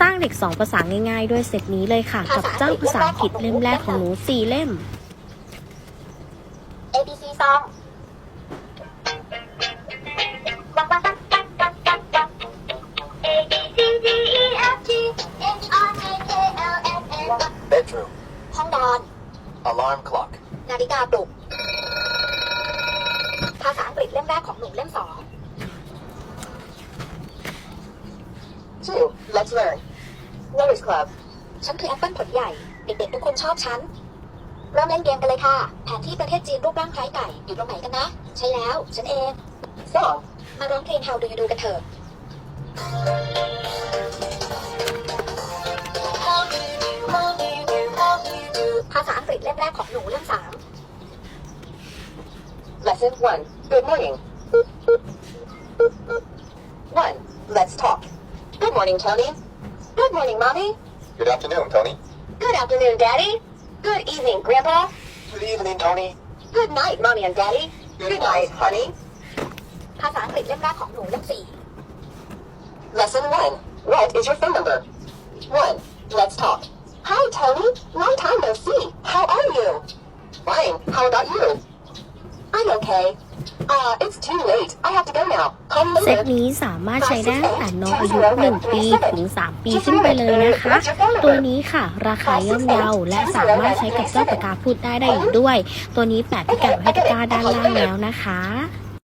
สร้างเด็ก 2 ภาษาง่ายๆ ด้วยเซตนี้เลยค่ะ กับเจ้าภาษาอังกฤษเล่มแรกของหนู4เล่ม A B C song วังวังวังวังวังวังวัง A B C D E F G H I J K L M N Bedroom. ห้องนอน Alarm clock. นาฬิกาปลุก ภาษาอังกฤษเล่มแรกของหนูเล่มสอง Two. Let's learn. Letters Club. ฉันคือแอปเปิลผลใหญ่ เด็กๆทุกคนชอบฉัน เริ่มเล่นเกมกันเลยค่ะ แผนที่ประเทศจีนรูปร่างคล้ายไก่ อยู่ตรงไหนกันนะ ใช่แล้ว ฉันเอง Song. มาร้องเพลง How Do You Do กันเถอะ How do you do How do you do How do you do ภาษาอังกฤษเล่มแรกของหนูเล่มสาม Lesson one. Good morning. One. Let's talk. Good morning, Tony. Good morning, Mommy. Good afternoon, Tony. Good afternoon, Daddy. Good evening, Grandpa. Good evening, Tony. Good night, Mommy and Daddy. Good night, honey. ภาษาอังกฤษเล่มแรกของหนูเล่มสี่ Lesson one. What is your phone number? One. Let's talk. Hi, Tony. Long time no see. How are you? Fine. How about you? I'm okay. Uh, it's too late. I have to go now. Call me เซต later. นี้สามารถใช้ได้ตั้งแต่น้องอายุ 1 ปีถึง 3 ปีขึ้นไปเลยนะคะ ตัวนี้ค่ะ ราคาย่อมเยาและสามารถใช้กับเจ้าปากกาพูดได้ได้อีกด้วย ตัวนี้แปะพิกัดไว้ให้ตะกร้าด้านล่างแล้วนะคะ